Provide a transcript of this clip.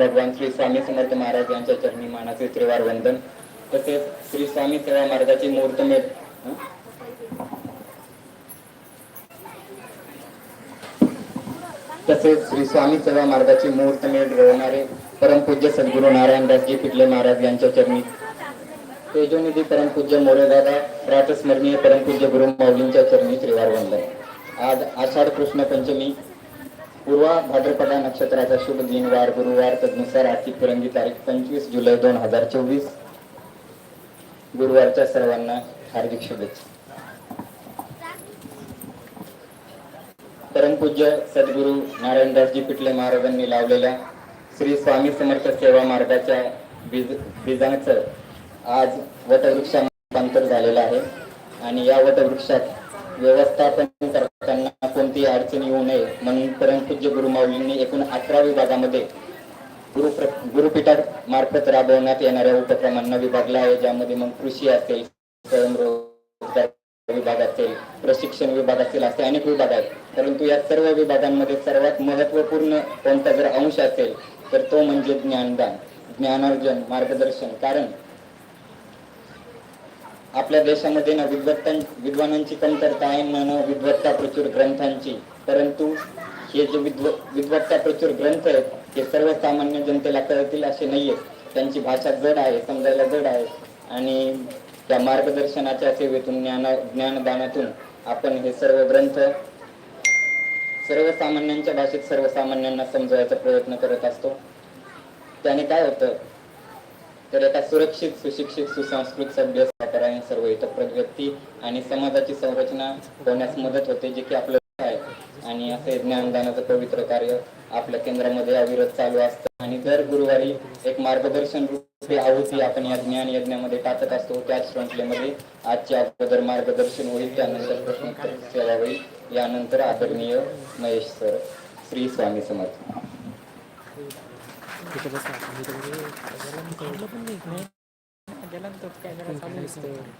भगवान श्री स्वामी समर्थ महाराज यांच्या चरणी मानाचे त्रिवार वंदन. तसेच श्री स्वामी सेवा मार्गाची मुहूर्तमेढ तसेच श्री स्वामी सेवा मार्गाची मुहूर्तमेढ रवणारे परमपूज्य सद्गुरू नारायणदासजी पिटले महाराज यांच्या चरणी. तेजोनिधी परमपूज्य मोरेदादा प्रातस्मरणीय परमपूज्य गुरु माऊलींच्या चरणी त्रिवार वंदन. आज आषाढ कृष्ण पंचमी पूर्वा भाद्रपदा नक्षत्राचा शुभ दिन वार गुरुवार तदनुसार आर्थिक परंगी तारीख पंचवीस जुलै दोन हजार चोवीस. गुरुवारच्या सर्वांना हार्दिक शुभेच्छा. परमपूज्य सद्गुरू नारायणदासजी पिटले महाराजांनी लावलेल्या श्री स्वामी समर्थ सेवा मार्गाच्या बीज बीजांचं आज वटवृक्षांतर रूपांतर झालेलं आहे. आणि या वटवृक्षात व्यवस्थापन कोणतीही अडचण येऊ नये. म्हणून परमपूज्य गुरुमाऊलींनी एकूण अकरा विभागामध्ये गुरु गुरुपीठा मार्फत राबवण्यात येणाऱ्या उपक्रमांना विभागला आहे. ज्यामध्ये मग कृषी असेल स्वयंरोजगार विभाग असेल प्रशिक्षण विभाग असेल असे अनेक विभाग आहेत. परंतु या सर्व विभागांमध्ये सर्वात महत्त्वपूर्ण कोणता जर अंश असेल तर तो म्हणजे ज्ञानदान ज्ञानार्जन मार्गदर्शन. कारण आपल्या देशामध्ये ना विद्वत्तां विद्वानांची कमतरता आहे ना ना विद्वत्ता प्रचुर ग्रंथांची. परंतु हे जे विद्व विद्वत्ता प्रचुर ग्रंथ आहेत हे सर्वसामान्य जनतेला कळतील असे नाहीये. त्यांची भाषा जड आहे समजायला जड आहे. आणि त्या मार्गदर्शनाच्या सेवेतून ज्ञान ज्ञानदानातून आपण हे सर्व ग्रंथ सर्वसामान्यांच्या भाषेत सर्वसामान्यांना समजवायचा प्रयत्न करत असतो. त्याने काय होतं? तर एका सुरक्षित सुशिक्षित सुसंस्कृत सभ्य सहकार्याने सर्व हितप्रद व्यक्ती आणि समाजाची संरचना होण्यास मदत होते जे की आपलं आहे. आणि असे ज्ञानदानाचं पवित्र कार्य आपल्या केंद्रामध्ये अविरत चालू असतं. आणि दर गुरुवारी एक मार्गदर्शन रूपे आहुती आपण या ज्ञान यज्ञामध्ये टाकत असतो. त्याच श्रृंखलेमध्ये आजचे अगोदर मार्गदर्शन होईल त्यानंतर प्रश्नोत्तर सेवा होईल यानंतर आदरणीय Mahesh sir Shri Swami Samarth. kita bisa sambil jalan tuh kalau penting nih jalan tuh kayaknya rasanya sambil itu